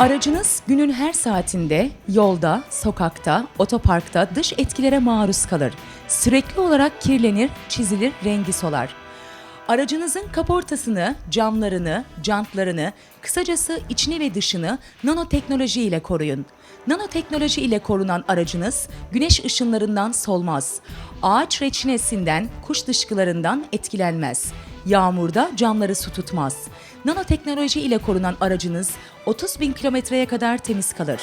Aracınız günün her saatinde yolda, sokakta, otoparkta dış etkilere maruz kalır. Sürekli olarak kirlenir, çizilir, rengi solar. Aracınızın kaportasını, camlarını, jantlarını, kısacası içini ve dışını nanoteknoloji ile koruyun. Nanoteknoloji ile korunan aracınız güneş ışınlarından solmaz. Ağaç reçinesinden, kuş dışkılarından etkilenmez. Yağmurda camları su tutmaz. Nanoteknoloji ile korunan aracınız 30 bin kilometreye kadar temiz kalır.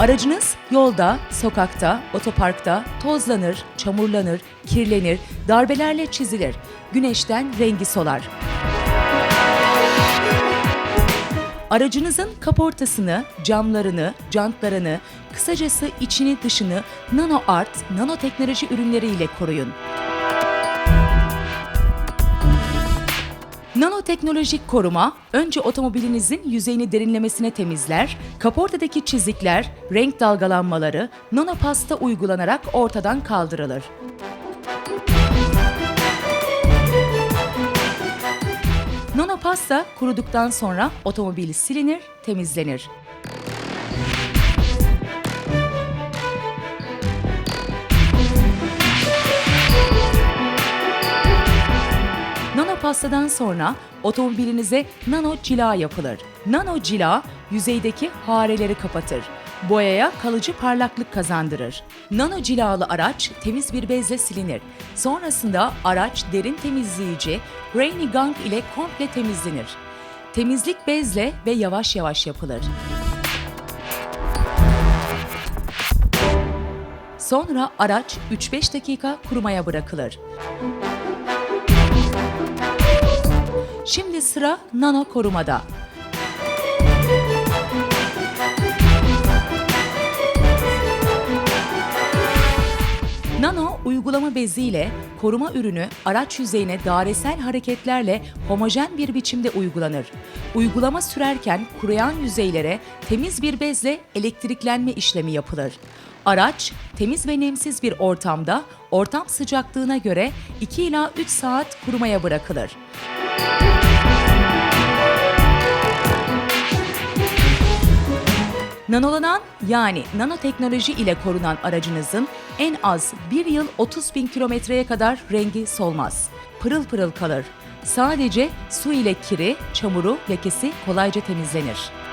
Aracınız yolda, sokakta, otoparkta tozlanır, çamurlanır, kirlenir, darbelerle çizilir. Güneşten rengi solar. Aracınızın kaportasını, camlarını, jantlarını, kısacası içini dışını nano art, nanoteknoloji ürünleriyle koruyun. Nanoteknolojik koruma önce otomobilinizin yüzeyini derinlemesine temizler, kaportadaki çizikler, renk dalgalanmaları nanopasta uygulanarak ortadan kaldırılır. Nanopasta kuruduktan sonra otomobil silinir, temizlenir. Pastadan sonra otomobilinize nano cila yapılır. Nano cila yüzeydeki hareleri kapatır. Boyaya kalıcı parlaklık kazandırır. Nano cilalı araç temiz bir bezle silinir. Sonrasında araç derin temizleyici Rainy Gang ile komple temizlenir. Temizlik bezle ve yavaş yavaş yapılır. Sonra araç 3-5 dakika kurumaya bırakılır. Şimdi sıra nano korumada. Nano uygulama beziyle koruma ürünü araç yüzeyine dairesel hareketlerle homojen bir biçimde uygulanır. Uygulama sürerken kuruyan yüzeylere temiz bir bezle elektriklenme işlemi yapılır. Araç temiz ve nemsiz bir ortamda ortam sıcaklığına göre 2 ila 3 saat kurumaya bırakılır. Nanolanan yani nanoteknoloji ile korunan aracınızın en az bir yıl 30 bin kilometreye kadar rengi solmaz. Pırıl pırıl kalır. Sadece su ile kiri, çamuru, lekesi kolayca temizlenir.